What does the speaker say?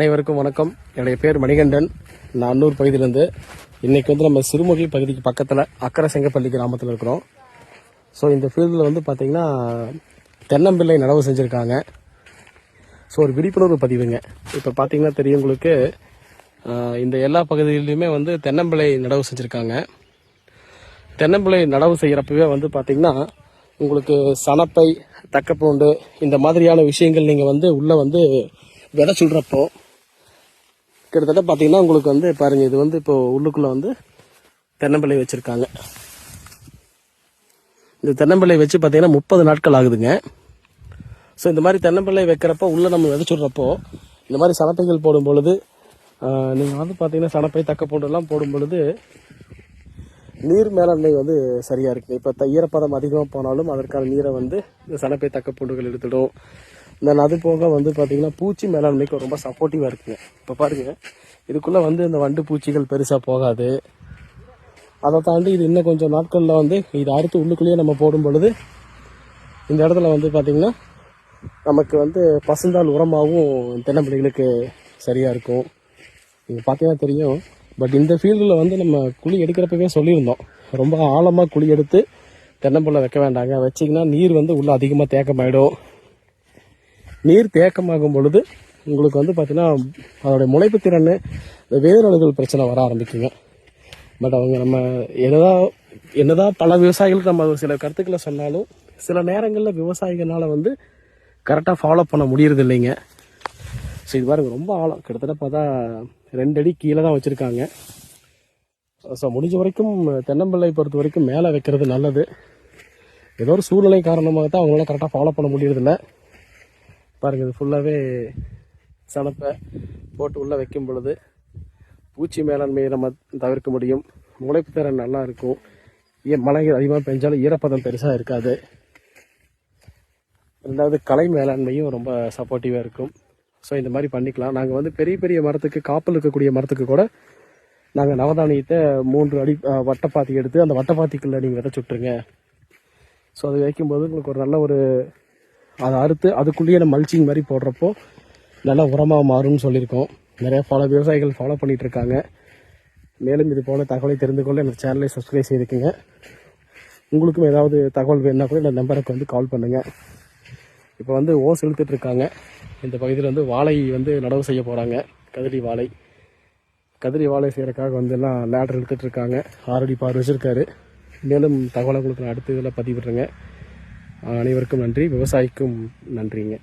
அனைவருக்கும் வணக்கம். என்னுடைய பேர் மணிகண்டன். நான் அன்னூர் பகுதியிலேருந்து. இன்றைக்கி வந்து நம்ம சிறுமுகை பகுதிக்கு பக்கத்தில் அக்கரை செங்கப்பள்ளி கிராமத்தில் இருக்கிறோம். ஸோ இந்த ஃபீல்டில் வந்து பார்த்திங்கன்னா தென்னம்பிள்ளை நடவு செஞ்சுருக்காங்க. ஸோ ஒரு விழிப்புணர்வு பதிவுங்க. இப்போ பார்த்திங்கன்னா தெரியும் உங்களுக்கு இந்த எல்லா பகுதிகளிலுமே வந்து தென்னம்பிள்ளை நடவு செஞ்சுருக்காங்க. தென்னம்பிள்ளை நடவு செய்கிறப்பவே வந்து பார்த்திங்கன்னா உங்களுக்கு சணப்பை தக்கப்பூண்டு இந்த மாதிரியான விஷயங்கள் நீங்கள் வந்து உள்ளே வந்து விதை சொல்கிறப்போ கிட்டத்தட்ட பார்த்தீங்கன்னா உங்களுக்கு வந்து பாருங்கள் இது வந்து இப்போ உள்ளுக்குள்ளே வந்து தென்னம்பிள்ளை வச்சுருக்காங்க. இந்த தென்னம்பிள்ளை வச்சு பார்த்தீங்கன்னா முப்பது நாட்கள் ஆகுதுங்க. ஸோ இந்த மாதிரி தென்னம்பிள்ளை வைக்கிறப்போ உள்ளே நம்ம விதைச்சுட்றப்போ இந்த மாதிரி சணப்பைகள் போடும் பொழுது நீங்கள் வந்து பார்த்தீங்கன்னா சணப்பை தக்கப்பூண்டெல்லாம் போடும் பொழுது நீர் மேலாண்மை வந்து சரியாக இருக்குது இப்போ ஈரப்பதம் அதிகமாக போனாலும் அதற்கான நீரை வந்து இந்த சனப்பை தக்க பூண்டுகள் எடுத்துடும். இந்த அது போக வந்து பார்த்தீங்கன்னா பூச்சி மேலாண்மைக்கு ரொம்ப சப்போர்ட்டிவாக இருக்குங்க இப்போ பாருங்க இதுக்குள்ளே வந்து இந்த வண்டு பூச்சிகள் பெருசாக போகாது. அதை தாண்டி இது இன்னும் கொஞ்சம் நாட்களில் வந்து இது அறுத்து உள்ளுக்குள்ளேயே நம்ம போடும் பொழுது இந்த இடத்துல வந்து பார்த்தீங்கன்னா நமக்கு வந்து பசுந்தால் உரமாகவும் தென்னம்பிள்ளைகளுக்கு சரியாக இருக்கும். நீங்கள் பார்த்தீங்கன்னா தெரியும். பட் இந்த ஃபீல்டில் வந்து நம்ம குழி எடுக்கிறப்பவே சொல்லியிருந்தோம். ரொம்ப ஆழமாக குழி எடுத்து தென்னம்பிள்ளை வைக்க வேண்டாங்க. வச்சிங்கன்னா நீர் வந்து உள்ளே அதிகமாக தேக்கமாயிடும். நீர் தேக்கமாகும் பொழுது உங்களுக்கு வந்து பார்த்திங்கன்னா அதோடைய முளைப்பு திறன் இந்த வேரணுகள் பிரச்சனை வர ஆரம்பிக்குங்க. பட் அவங்க நம்ம என்னதான் என்னதான் பல விவசாயிகளுக்கு நம்ம சில கருத்துக்களை சொன்னாலும் சில நேரங்களில் விவசாயிகளால் வந்து கரெக்டாக ஃபாலோ பண்ண முடியறது இல்லைங்க. ஸோ இது பாருங்க ரொம்ப ஆழம். கிட்டத்தட்ட பார்த்தா ரெண்டு அடி கீழே தான் வச்சுருக்காங்க. ஸோ முடிஞ்ச வரைக்கும் தென்னம்பிள்ளை பொறுத்த வரைக்கும் மேலே வைக்கிறது நல்லது. ஏதோ ஒரு சூழ்நிலை காரணமாக தான் அவங்களால கரெக்டாக ஃபாலோ பண்ண முடியறதில்லை. பாருங்க இது ஃபுல்லாகவே சனப்பை போட்டு உள்ளே வைக்கும் பொழுது பூச்சி மேலாண்மையை நம்ம தவிர்க்க முடியும். முளைப்பு திறன் நல்லா இருக்கும். மழை அதிகமாக பெஞ்சாலும் ஈரப்பதம் பெருசாக இருக்காது. ரெண்டாவது கலை மேலாண்மையும் ரொம்ப சப்போர்ட்டிவாக இருக்கும். ஸோ இந்த மாதிரி பண்ணிக்கலாம். நாங்கள் வந்து பெரிய பெரிய மரத்துக்கு காப்பில் இருக்கக்கூடிய மரத்துக்கு கூட நாங்கள் நவதானியத்தை மூன்று அடி வட்டப்பாத்தி எடுத்து அந்த வட்டப்பாத்திக்குள்ளே நீங்கள் விதை சுட்டுருங்க ஸோ அது வைக்கும்போது உங்களுக்கு ஒரு நல்ல ஒரு அதை அறுத்து அதுக்குள்ளேயே நம்ம மல்ச்சிங் மாதிரி போடுறப்போ நல்லா உரமாக மாறும்னு சொல்லியிருக்கோம். நிறையா ஃபாலோ விவசாயிகள் ஃபாலோ பண்ணிகிட்டு இருக்காங்க மேலும் இது போல தகவலை தெரிந்து கொள்ள இந்த சேனலை சப்ஸ்கிரைப் செய்துக்குங்க. உங்களுக்கும் ஏதாவது தகவல் வேணுன்னா கூட இந்த நம்பருக்கு வந்து கால் பண்ணுங்கள் இப்போ வந்து ஓஸ் இழுத்துட்டு இருக்காங்க இந்த பகுதியில் வந்து வாழை வந்து நடவு செய்ய போகிறாங்க கதிரி வாழை. கதிரி வாழை செய்கிறக்காக வந்து எல்லாம் லேடர் இழுத்துட்டு இருக்காங்க ஆல்ரெடி பார் வச்சுருக்காரு. மேலும் தகவலை உங்களுக்கு நான் அடுத்த இதில் பதிவிடுறேங்க. அனைவருக்கும் நன்றி. விவசாயிக்கும் நன்றிங்க.